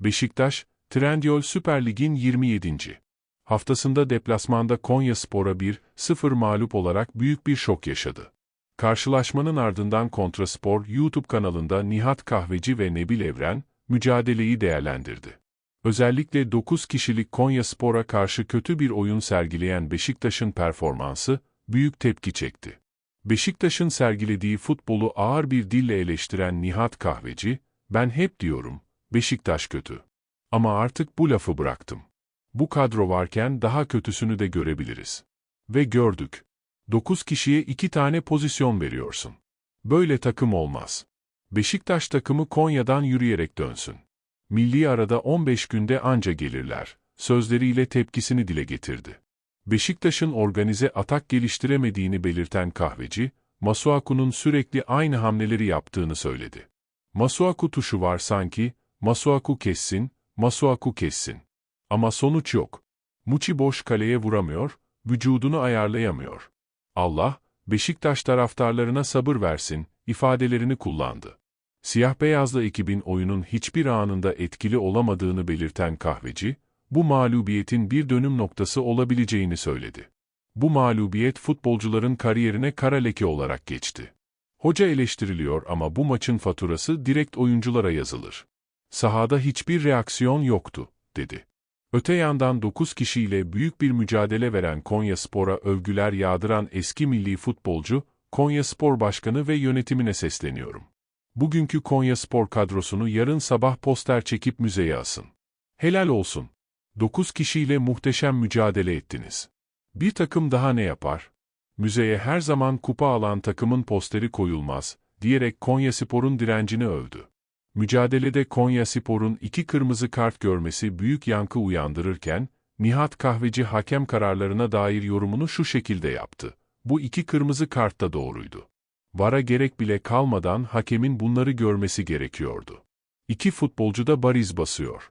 Beşiktaş, Trendyol Süper Lig'in 27. haftasında deplasmanda Konya Spor'a 1-0 mağlup olarak büyük bir şok yaşadı. Karşılaşmanın ardından Kontraspor YouTube kanalında Nihat Kahveci ve Nebil Evren, mücadeleyi değerlendirdi. Özellikle 9 kişilik Konya Spor'a karşı kötü bir oyun sergileyen Beşiktaş'ın performansı, büyük tepki çekti. Beşiktaş'ın sergilediği futbolu ağır bir dille eleştiren Nihat Kahveci, ben hep diyorum, Beşiktaş kötü. Ama artık bu lafı bıraktım. Bu kadro varken daha kötüsünü de görebiliriz. Ve gördük. 9 kişiye 2 tane pozisyon veriyorsun. Böyle takım olmaz. Beşiktaş takımı Konya'dan yürüyerek dönsün. Milli arada 15 günde anca gelirler. Sözleriyle tepkisini dile getirdi. Beşiktaş'ın organize atak geliştiremediğini belirten kahveci, Masuaku'nun sürekli aynı hamleleri yaptığını söyledi. Masuaku tuşu var sanki, Masuaku kessin, Masuaku kessin. Ama sonuç yok. Muçi boş kaleye vuramıyor, vücudunu ayarlayamıyor. Allah, Beşiktaş taraftarlarına sabır versin, ifadelerini kullandı. Siyah-beyazlı ekibin oyunun hiçbir anında etkili olamadığını belirten kahveci, bu mağlubiyetin bir dönüm noktası olabileceğini söyledi. Bu mağlubiyet futbolcuların kariyerine kara leke olarak geçti. Hoca eleştiriliyor ama bu maçın faturası direkt oyunculara yazılır. Sahada hiçbir reaksiyon yoktu, dedi. Öte yandan 9 kişiyle büyük bir mücadele veren Konya Spor'a övgüler yağdıran eski milli futbolcu, Konya Spor Başkanı ve yönetimine sesleniyorum. Bugünkü Konya Spor kadrosunu yarın sabah poster çekip müzeye asın. Helal olsun. 9 kişiyle muhteşem mücadele ettiniz. Bir takım daha ne yapar? Müzeye her zaman kupa alan takımın posteri koyulmaz, diyerek Konya Spor'un direncini övdü. Mücadelede Konya Spor'un iki kırmızı kart görmesi büyük yankı uyandırırken, Nihat Kahveci hakem kararlarına dair yorumunu şu şekilde yaptı. Bu iki kırmızı kart da doğruydu. Vara gerek bile kalmadan hakemin bunları görmesi gerekiyordu. İki futbolcu da bariz basıyor.